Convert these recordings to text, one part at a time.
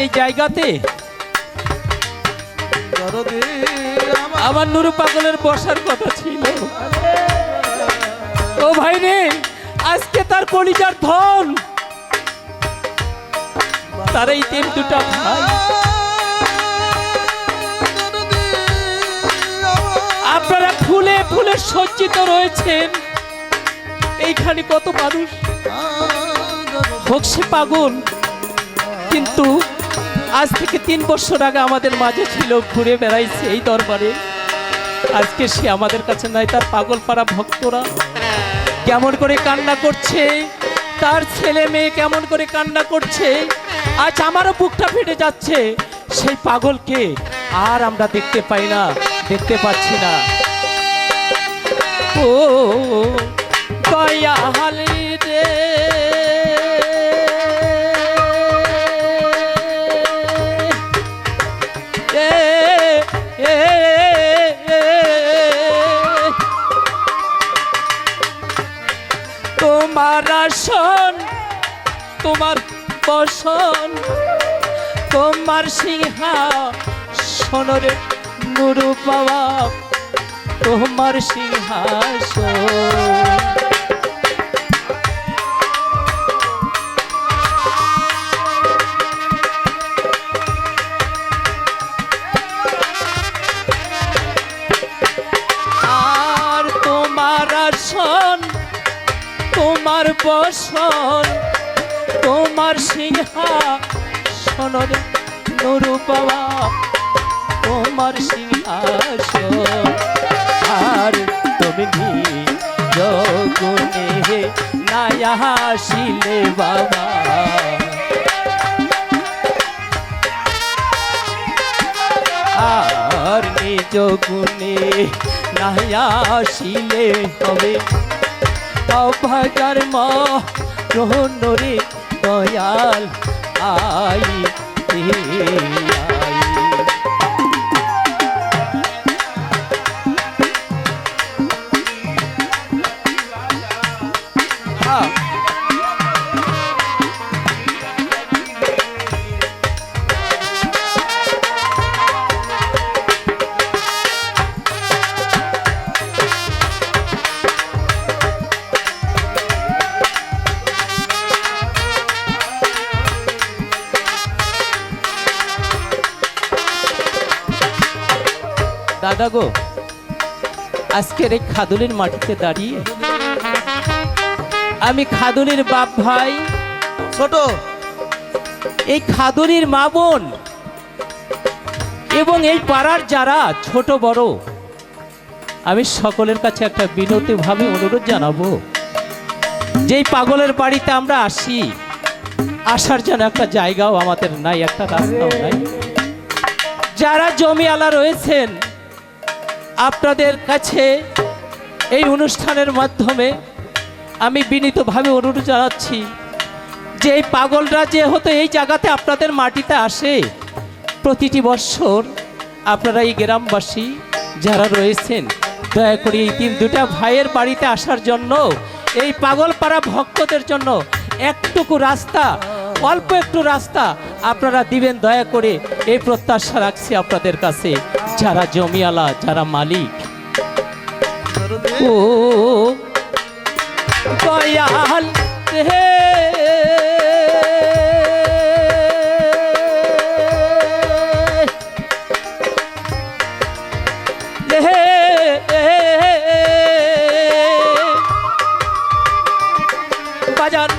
এই জায়গাতে? আমার নুরু পাগলের বসার কথা ছিল। ও ভাই রে আজকে তার কলিজার ধন। তার এই তিন দুটা ভাই আপনারা ফুলে ফুলে সজ্জিত রয়েছেন। এইখানে কত মানুষ? হোক সে পাগল। কিন্তু আজ থেকে তিন বছর আগে আমাদের মাঝে ছিল, ঘুরে বেড়াইছে এই দরবারে। আজকে সে আমাদের কাছে নাই, তার পাগল পাড়া ভক্তরা কেমন করে কান্না করছে, তার ছেলে মেয়ে কেমন করে কান্না করছে, আজ আমারও বুকটা ফেটে যাচ্ছে। সেই পাগলকে আর আমরা দেখতে পাই না, দেখতে পাচ্ছি না। ও, দয়ালি রে বসন। তোমার সিংহা সোনরে নুরু বাবা তোমার সিংহাসন। তোমার আসন তোমার বসন তোমার সিংহা সনরে নুরু বাবা তোমার সিংহাসন। আর তুমি জগুনে নায়া আসিলে বাবা। আর নিজ গুণে নায়া আসিলে হবে। অভাগার মা রোহনরে দয়াল আই দাদা গো আজকের এই খাদুলির মাটিতে দাঁড়িয়ে আমি খাদুলির বাপ ভাই। ছোট। এই খাদুলির মা বোন এবং এই পাড়ার যারা ছোট বড় আমি সকলের কাছে একটা বিনতিভাবে অনুরোধ জানাব যেই পাগলের বাড়িতে আমরা আসি আসার জন্য একটা জায়গাও আমাদের নাই একটা রাস্তাও নাই। যারা জমিওয়ালা রয়েছেন আপনাদের কাছে এই অনুষ্ঠানের মাধ্যমে আমি বিনীতভাবে অনুরোধ জানাচ্ছি যে এই পাগলরা যে হতো এই জায়গাতে আপনাদের মাটিতে আসে, প্রতিটি বৎসর আপনারা এই গ্রামবাসী যারা রয়েছেন, দয়া করে এই তিন, দুটা ভাইয়ের বাড়িতে আসার জন্য, এই পাগলপাড়া ভক্তদের জন্য একটুকু রাস্তা, অল্প একটু রাস্তা আপনারা দিবেন, দয়া করে এই প্রত্যাশা রাখছি আপনাদের কাছে। যারা জমিয়ালা যারা মালিক। ও দয়াল রে বাজার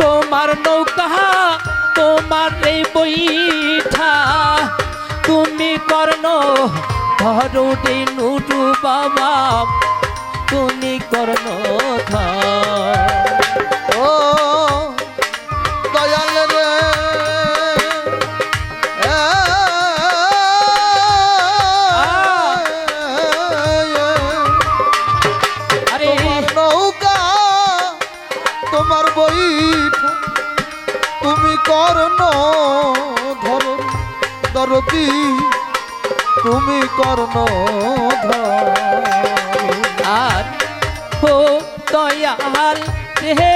তোমার নৌকা তোমার এই বইঠা ধরুডে নুটু বাবা তুমি কর্ণ ও দয়াল তোমার বইঠা তুমি কর্ণ ধর। দরদি তুমি কর্ণ আর হো দয়াল হে।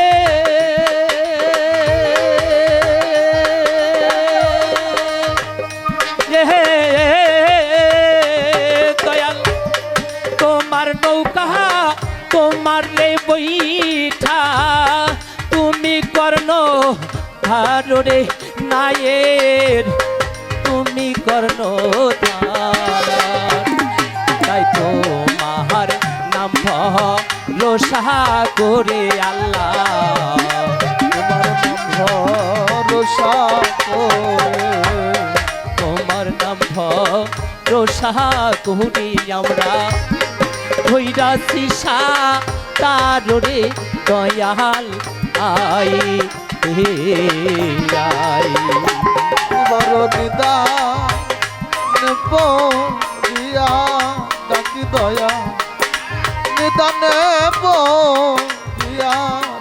তোমার নৌকা, তোমার রে বৈঠা। তুমি কর্ণ ধারে নায়ের তুমি কর্ণ তাই তোমার নাম রোষা করে আল্লাহ। ভরসা তোমার নাম রোষা করি আমরা। ধৈরা সিসা তারে দয়াল আই। হে নিদান পিয়া ডাকি দয়া। নিদানে পিয়া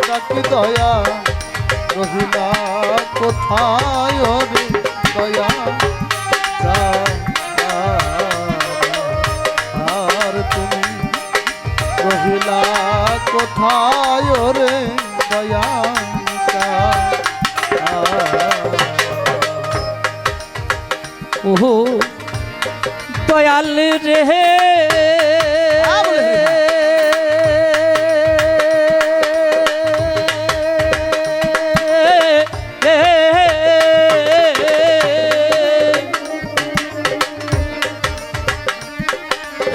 ডাকি দয়া। রহিলা কোথায় রে দয়া? আর তুমি রহিলা কোথায় রে দয়া? ওহো দয়াল রে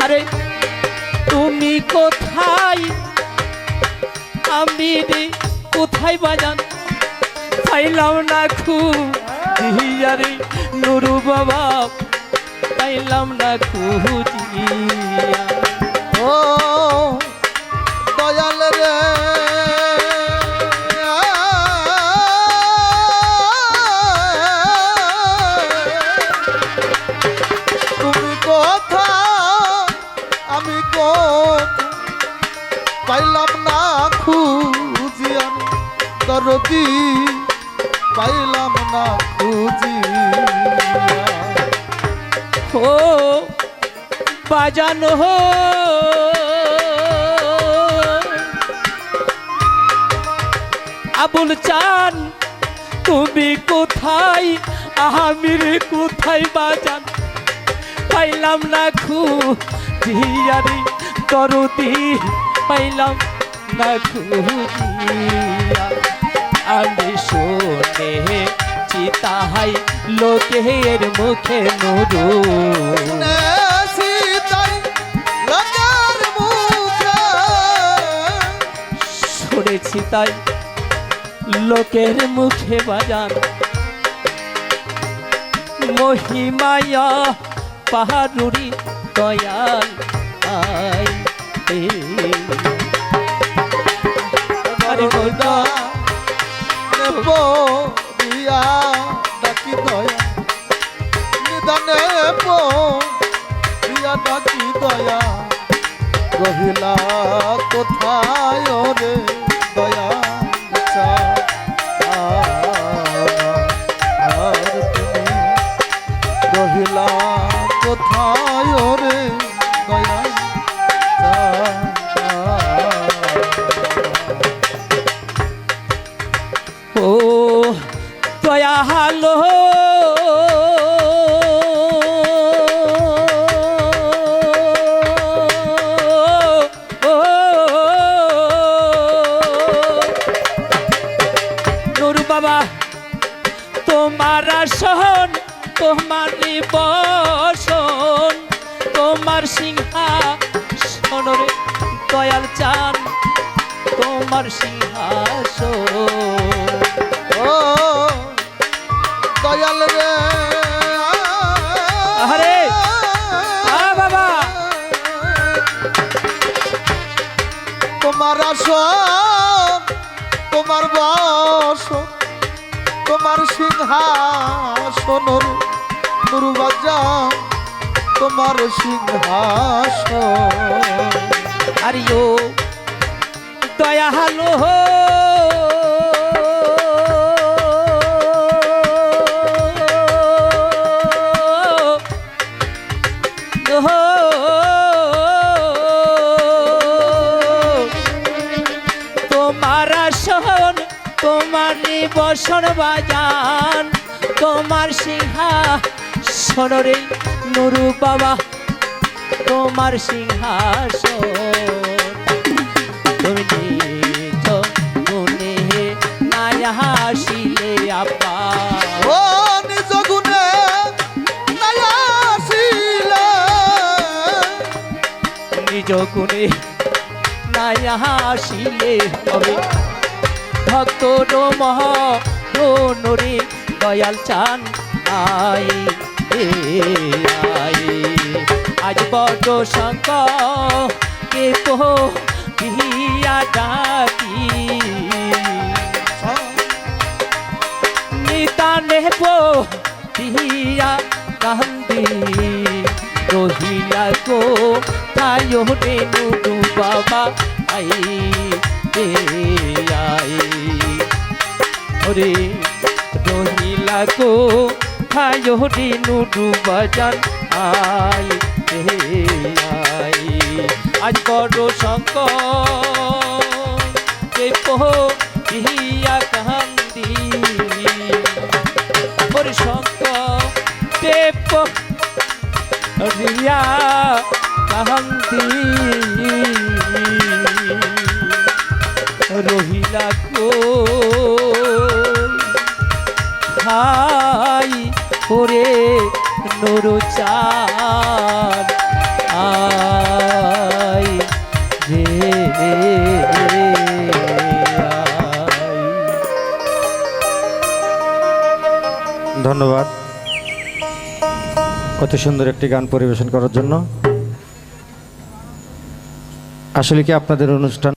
আরে তুমি কোথায়? আমি কোথায় বাজান পাইলাম না খুব দিয়ারে নুরু বাবা পাইলাম না খুঁজিয়া। ও দয়াল রে। বাজানো হো। আবুল চান, তুমি কোথায়? আহামির কোথায় বাজান? পাইলাম না খু জিয়ারি দরদি পাইলাম না খুঁজিয়া। আমি শোনে চিতাহাই, লোকের মুখে নুরু। সীতাই শুনেছি তাই লোকের মুখে বাজান। মহিমায়া পাহাড়ুরি দয়াল আই রহিলা কোথায় রে? রহিলা কোথায় রে দয়া ও দয়া হালো বাবা তোমার আসন তোমার বসন তোমার সিংহাসন রে দয়াল চান তোমার সিংহাসন ও দয়াল রে আহারে! আ বাবা! তোমার আসন তোমার বস তোমার সিংহাসন দুর্বাজা তোমার সিংহাসন। আরিও দয়া হালো বসন বাজান। তোমার সিংহা সনরে নুরু বাবা। তোমার সিংহাসন তুমি নিজ গুণে নাই হাসিলে আপা। ও নিজ গুণে নাই আসিলে নিজ গুণে নাই হাসিলে ভক্ত মহ নরে দয়াল চান আই আই। আজ বড় শঙ্ক কে পো বিয়া ডাকি নিতানে পো বিয়া কান্দি। রহিলা কো তায়ো রেনু বাবা, আই, এ আই ওরে রহিলা কো খায়ো রেনু বাজান আই এ আই আজ বড় শঙ্কর কে পো ইয়া কান্দি। ওরে শঙ্কর কে পো রিয়া কান্দি। রহিলা ধন্যবাদ। অতি সুন্দর একটি গান পরিবেশন করার জন্য। আসলে কি আপনাদের অনুষ্ঠান